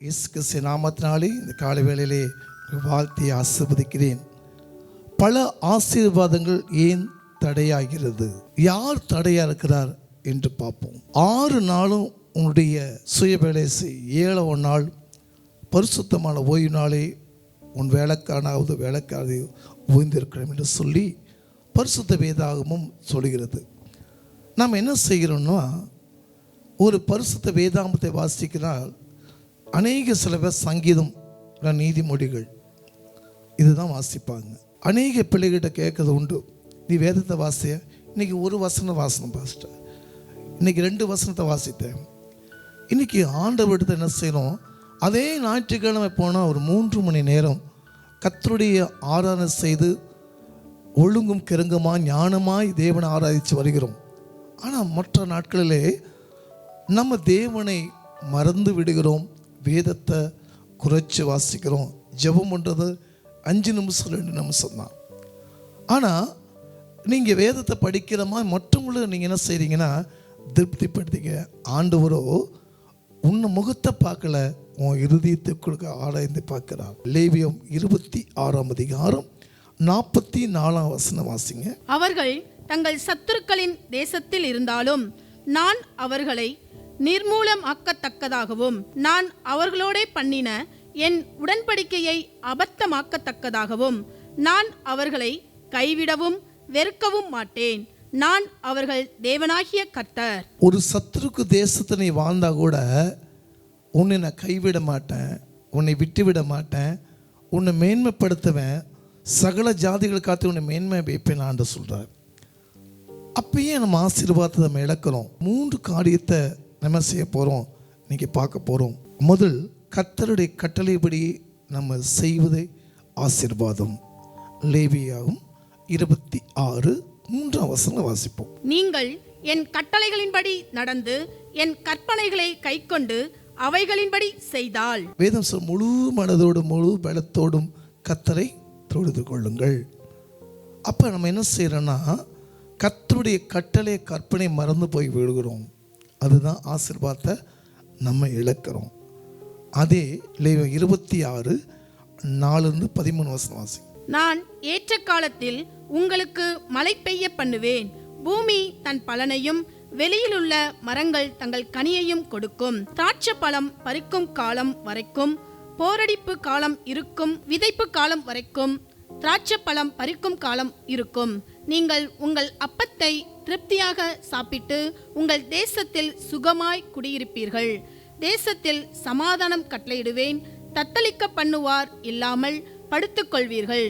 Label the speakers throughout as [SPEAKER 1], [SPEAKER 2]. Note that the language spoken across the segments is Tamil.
[SPEAKER 1] இயேசு கிறிஸ்து நாமத்தினாலே இந்த காலை வேளையிலே வாழ்த்தி ஆசிர்வதிக்கிறேன். பல ஆசீர்வாதங்கள் ஏன் தடையாகிறது? யார் தடையாக இருக்கிறார் என்று பார்ப்போம். ஆறு நாளும் உன்னுடைய சுய வேலை செய். ஏழாவது நாள் பரிசுத்தமான ஓய்வு நாளே உன் வேலைக்கானாவது வேலைக்காவது ஓய்ந்திருக்கிறோம் என்று சொல்லி பரிசுத்த வேதாகமும் சொல்கிறது. நாம் என்ன செய்கிறோம்னா ஒரு பரிசுத்த வேதாமத்தை வாசிக்கிறால் அநேக சில பேர் சங்கீதம் நீதிமொழிகள் இதுதான் வாசிப்பாங்க. அநேக பிள்ளைகிட்ட கேட்கறது உண்டு. நீ வேதத்தை வாசிய? இன்னைக்கு ஒரு வசனம் வாசனம் பாஸ்டர் இன்னைக்கு ரெண்டு வசனத்தை வாசித்தேன். இன்னைக்கு ஆண்டவர்கிட்ட என்ன செய்யணும் அதே ஞாயிற்றுக்கிழமை போனால் ஒரு மூன்று மணி நேரம் கத்தருடைய ஆராதனை செய்து ஒழுங்கும் கிறங்குமா ஞானமாய் தேவனை ஆராதித்து வருகிறோம். ஆனால் மற்ற நாட்களிலே நம்ம தேவனை மறந்து விடுகிறோம். வேதத்தை குறைச்சி வாசிக்கிறோம். ஜெபம் பண்ணுறது அஞ்சு நிமிஷம் ரெண்டு நிமிஷம் தான். ஆனால் நீங்கள் வேதத்தை படிக்கிற மாதிரி மற்றவங்களுக்கு நீங்கள் என்ன செய்கிறீங்கன்னா திருப்திப்படுத்திக்க. ஆண்டவரோ உன்னை முகத்தை பார்க்கல உன் இருதயத்தை கொடுக்க ஆராய்ந்து பார்க்கிறார். லேவியம் இருபத்தி ஆறாம் அதிகாரம் நாற்பத்தி நாலாம் வசனம் வாசிங்க.
[SPEAKER 2] அவர்கள் தங்கள் சத்துருக்களின் தேசத்தில் இருந்தாலும் நான் அவர்களை நிர்மூலம் ஆக்கத்தக்கதாகவும் நான் அவர்களோடே பண்ணின என் உடன்படிக்கையை அபத்தமாக்கத்தக்கதாகவும் நான் அவர்களை கைவிடவும் வெறுக்கவும் மாட்டேன். நான் அவர்கள் தேவனாகிய கர்த்தர்.
[SPEAKER 1] ஒரு சத்துருக்கு தேசத்தை நீ வாழ்ந்தா கூட உன்னை நான் கைவிட மாட்டேன் உன்னை விட்டு விட மாட்டேன் உன்னை மேன்மைப்படுத்துவேன் சகல ஜாதிகள் காத்து உன்னை மேன்மை வைப்பேன் ஆண்டு சொல்கிறார் அப்பயே நம்ம ஆசீர்வாதத்தை நம்ம இழக்கிறோம். மூன்று காரியத்தை நம்ம செய்ய போகிறோம் இன்னைக்கு பார்க்க போகிறோம் முதல் கர்த்தருடைய கட்டளைப்படி நம்ம செய்வதே ஆசீர்வாதம். லேவியாகும் இருபத்தி ஆறு மூன்றாம் வசனம் வாசிப்போம்.
[SPEAKER 2] நீங்கள் என் கட்டளைகளின்படி நடந்து என் கற்பனைகளை கைக்கொண்டு அவைகளின்படி செய்தால்.
[SPEAKER 1] வேதம் சொல் முழு மனதோடும் முழு பலத்தோடும் கத்தரை தொழுது கொள்ளுங்கள். அப்போ நம்ம என்ன செய்கிறோன்னா கத்தருடைய கட்டளை கற்பனை மறந்து போய் விடுகிறோம். அதுதான் ஆசீர்வாதத்தை நம்ம இழக்கிறோம். அதே லேவ இருபத்தி ஆறு நாலுலேருந்து பதிமூணு வருஷம் வாசி.
[SPEAKER 2] நான் ஏற்ற காலத்தில் உங்களுக்கு மழை பெய்ய பண்ணுவேன். பூமி தன் பலனையும் வெளியிலுள்ள மரங்கள் தங்கள் கனியையும் கொடுக்கும். திராட்சை பழம் பறிக்கும் காலம் வரைக்கும் போரடிப்பு காலம் இருக்கும் விதைப்பு காலம் வரைக்கும் திராட்சை பழம் பறிக்கும் காலம் இருக்கும். நீங்கள் உங்கள் அப்பத்தை திருப்தியாக சாப்பிட்டு உங்கள் தேசத்தில் சுகமாய் குடியிருப்பீர்கள். தேசத்தில் சமாதானம் கட்டளையிடுவேன். தத்தளிக்க பண்ணுவார் இல்லாமல் படுத்துக்கொள்வீர்கள்.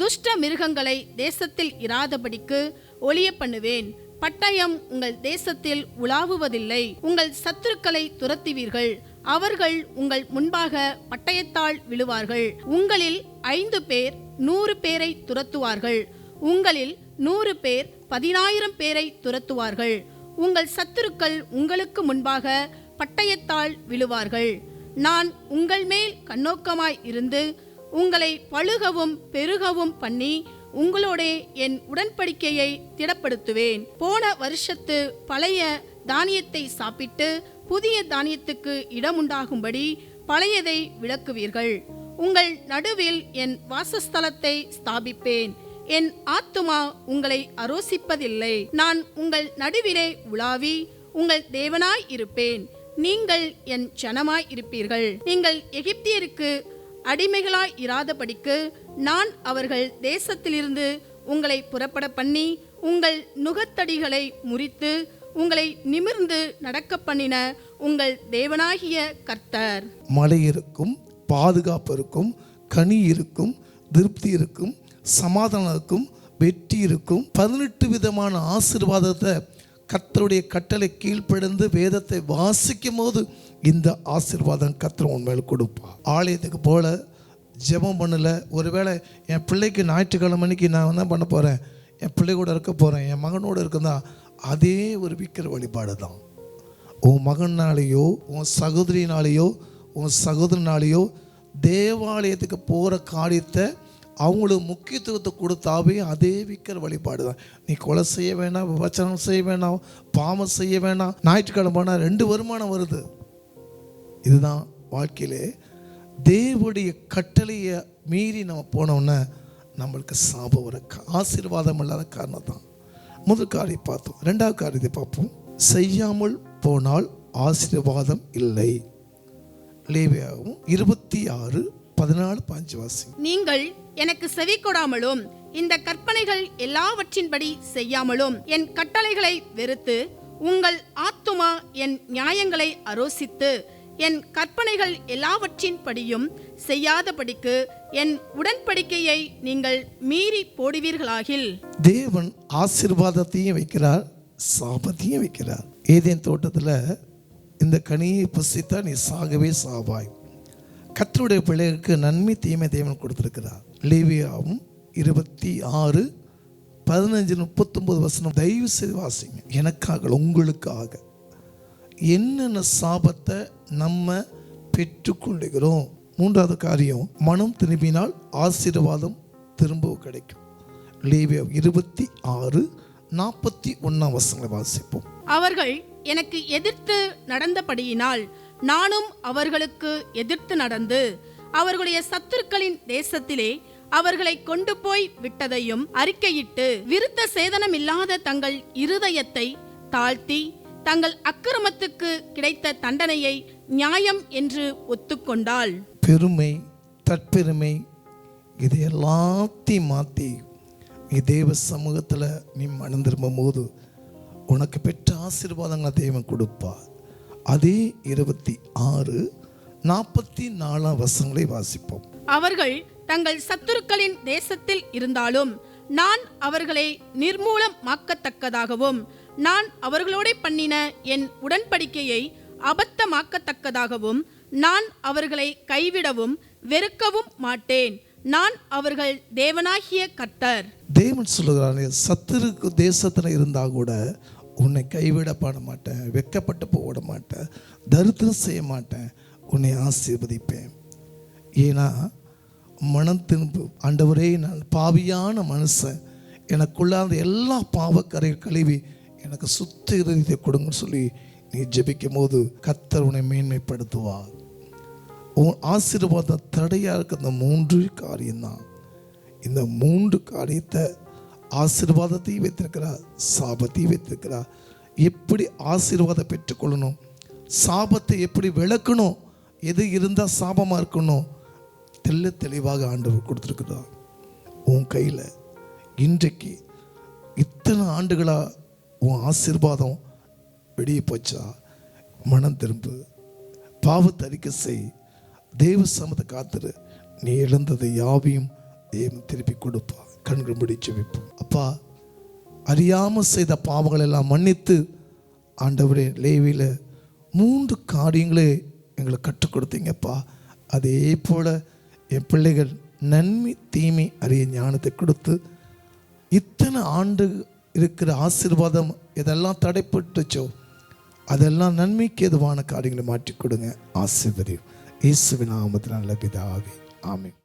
[SPEAKER 2] துஷ்ட மிருகங்களை தேசத்தில் இராதபடிக்கு ஒளிய பண்ணுவேன். பட்டயம் உங்கள் தேசத்தில் உலாவுவதில்லை. உங்கள் சத்துருக்களை துரத்துவீர்கள். அவர்கள் உங்கள் முன்பாக பட்டயத்தால் விழுவார்கள். உங்களில் ஐந்து பேர் நூறு பேரை துரத்துவார்கள். உங்களில் நூறு பேர் பதினாயிரம் பேரை துரத்துவார்கள். உங்கள் சத்துருக்கள் உங்களுக்கு முன்பாக பட்டயத்தால் விழுவார்கள். நான் உங்கள் மேல் கண்ணோக்கமாய் இருந்து உங்களை பழுகவும் பெருகவும் பண்ணி உங்களோடே என் உடன்படிக்கையை திடப்படுத்துவேன். போன வருஷத்து பழைய தானியத்தை சாப்பிட்டு புதிய தானியத்துக்கு இடமுண்டாகும்படி பழையதை விளக்குவீர்கள். உங்கள் நடுவில் என் வாசஸ்தலத்தை ஸ்தாபிப்பேன். என் ஆத்துமா உங்களை அரோசிப்பதில்லை. நான் உங்கள் நடுவிலே உலாவி உங்கள் தேவனாய் இருப்பேன். நீங்கள் என் ஜனமாய் இருப்பீர்கள். நீங்கள் எகிப்தியருக்கு அடிமைகளாய் இராதபடிக்கு நான் அவர்கள் தேசத்திலிருந்து உங்களை புறப்பட பண்ணி உங்கள் நுகத்தடிகளை முறித்து உங்களை நிமிர்ந்து நடக்க பண்ணின உங்கள் தேவனாகிய கர்த்தர்.
[SPEAKER 1] மழை இருக்கும் பாதுகாப்பு இருக்கும் கனி இருக்கும் திருப்தி இருக்கும் சமாதானம் இருக்கும் வெற்றி இருக்கும் பதினெட்டு விதமான ஆசீர்வாதத்தை கத்தருடைய கட்டளை கீழ்ப்படைந்து வேதத்தை வாசிக்கும் போது இந்த ஆசீர்வாதம் கர்த்தர் உன் கொடுப்பான் கொடுப்பா. ஆலயத்துக்கு போல ஜெபம் பண்ணல. ஒருவேளை என் பிள்ளைக்கு ஞாயிற்றுக்கிழமை அன்னைக்கு நான் என்ன பண்ண போகிறேன் என் பிள்ளை கூட இருக்க போகிறேன் என் மகனோட இருக்குதா? அதே ஒரு விக்கிர வழிபாடு தான். உன் மகனாலேயோ உன் சகோதரினாலேயோ உன் சகோதரனாலேயோ தேவாலயத்துக்கு போகிற காரியத்தை அவங்களுக்கு முக்கியத்துவத்தை கொடுத்தாவே அதே விக்கிற வழிபாடு தான். நீ கொலை செய்ய வேணாம் விபச்சாரம் செய்ய வேணாம் பாவம் செய்ய வேணாம் ஞாயிற்றுக்கிழமை போனால் ரெண்டு வருமானம் வருது. இதுதான் வாழ்க்கையிலே தேவடைய கட்டளையை மீறி நம்ம போனோன்னே நம்மளுக்கு சாபம் வர ஆசீர்வாதம் இல்லாத காரணம் தான். முதல் காரியம் பார்த்தோம். ரெண்டாவது காரியத்தை பார்ப்போம். செய்யாமல் போனால் ஆசீர்வாதம் இல்லை. லேவியாகவும் இருபத்தி ஆறு பதினாலு பாஞ்சு வாசி
[SPEAKER 2] நீங்கள் எனக்கு செவி கொடாமலும் இந்த கற்பனைகள் எல்லாவற்றின்படி செய்யாமலும் என் கட்டளைகளை வெறுத்து உங்கள் ஆத்துமா என் நியாயங்களை அரோசித்து என் கற்பனைகள் எல்லாவற்றின்படியும் செய்யாதபடிக்கு என் உடன்படிக்கையை நீங்கள் மீறி போடுவீர்களாகில்.
[SPEAKER 1] தேவன் ஆசீர்வாதத்தையும் வைக்கிறார் சாபத்தையும் வைக்கிறார். ஏதேன் தோட்டத்தில் இந்த கனியை புசித்தா நீ சாகவே சாவாய். கத்தருடைய பிள்ளைகளுக்கு நன்மை தீமை தேவன் கொடுத்திருக்கிறார். லேவியாவும் இருபத்தி ஆறு பதினஞ்சு முப்பத்தொம்பது வசனம் தயவு செய்து வாசிங்க. எனக்காக உங்களுக்காக என்னென்ன சாபத்தை நம்ம பெற்றுக்கொள்கிறோம்? மூன்றாவது காரியம் மனம் திரும்பினால் ஆசீர்வாதம் திரும்ப கிடைக்கும். லேவியா இருபத்தி ஆறு நாற்பத்தி ஒன்றாம் வசனங்களை வாசிப்போம்.
[SPEAKER 2] அவர்கள் எனக்கு எதிர்த்து நடந்தபடியினால் நானும் அவர்களுக்கு எதிர்த்து நடந்து அவர்களுடைய சத்துருக்களின் தேசத்திலே அவர்களை கொண்டு போய் விட்டதையும் அறிக்கையிட்டு விருத்த சேதனமில்லாத தங்கள் இருதயத்தை தாழ்த்தி தங்கள் அக்கிரமத்துக்கு கிடைத்த தண்டனையை நியாயம் என்று ஒத்துக்கொண்டாள்.
[SPEAKER 1] பெருமை தற்பெருமை இது எல்லாத்தையும் மாற்றி நீ தேவ சமூகத்தில் நீ மனம் திரும்பும் போது உனக்கு பெற்ற ஆசீர்வாதங்களை தேவன் கொடுப்பார். அதே இருபத்தி ஆறு நாற்பத்தி நாலாம் வசங்களை வாசிப்போம்.
[SPEAKER 2] அவர்கள் தங்கள் சத்துருக்களின் தேசத்தில் இருந்தாலும் நான் அவர்களை நிர்மூலமாக்கத்தக்கதாகவும் நான் அவர்களோட பண்ணின என் உடன்படிக்கையை அபத்தமாக்கத்தக்கதாகவும் நான் அவர்களை கைவிடவும் வெறுக்கவும் மாட்டேன். நான் அவர்கள் தேவனாகிய கர்த்தர்.
[SPEAKER 1] தேவன் சொல்லுகிறான் சத்துருக்கு தேசத்தில் இருந்தால் கூட உன்னை கைவிட பாட மாட்டேன் வெக்கப்பட்டு போட மாட்டேன் தரித்திரம் செய்ய மாட்டேன் உன்னை ஆசீர்வதிப்பேன். ஏன்னா மனம் திரும்பு ஆண்டவரே நான் பாவியான மனுஷன். எனக்குள்ளார்ந்த எல்லா பாவக்கரையும் கழுவி எனக்கு சுத்த இறுதியை கொடுங்கன்னு சொல்லி நீ ஜெபிக்கும் போது கத்தர் உன்னை மேன்மைப்படுத்துவார். உன் ஆசீர்வாதம் தடையாக இருக்க இந்த மூன்று காரியம்தான். இந்த மூன்று காரியத்தை ஆசீர்வாதத்தையும் வைத்திருக்கிறார் சாபத்தையும் வைத்திருக்கிறார். எப்படி ஆசீர்வாதம் பெற்றுக்கொள்ளணும்? சாபத்தை எப்படி விளக்கணும்? எது இருந்தால் சாபமாக இருக்கணும்? தெல்ல தெளிவாக ஆண்டவர் கொடுத்துருக்குதா உன் கையில் இன்றைக்கு இத்தனை ஆண்டுகளாக உன் ஆசீர்வாதம் வெளியே போச்சா? மனம் திரும்பு. பாவத்தை அறிக்கை செய். தேவ சமத்தை காத்துரு. நீ இழந்ததை யாவையும் தெய்வம் திருப்பி கொடுப்பா. கண்கள் முடிச்சு வைப்போம் அப்பா அறியாமல் செய்த பாவங்கள் எல்லாம் மன்னித்து ஆண்டவரே லேவியில் மூன்று காரியங்களே எங்களுக்கு கற்றுக் கொடுத்தீங்கப்பா. அதே போல் என் பிள்ளைகள் நன்மை தீமை அறிய ஞானத்தை கொடுத்து இத்தனை ஆண்டு இருக்கிற ஆசீர்வாதம் இதெல்லாம் தடைப்பட்டுச்சோ அதெல்லாம் நன்மைக்கு எதுவான காரியங்களை மாற்றி கொடுங்க. ஆசீர்வதியும். இயேசுவின் நாமத்தில் நல்ல பிதாவே. ஆமென்.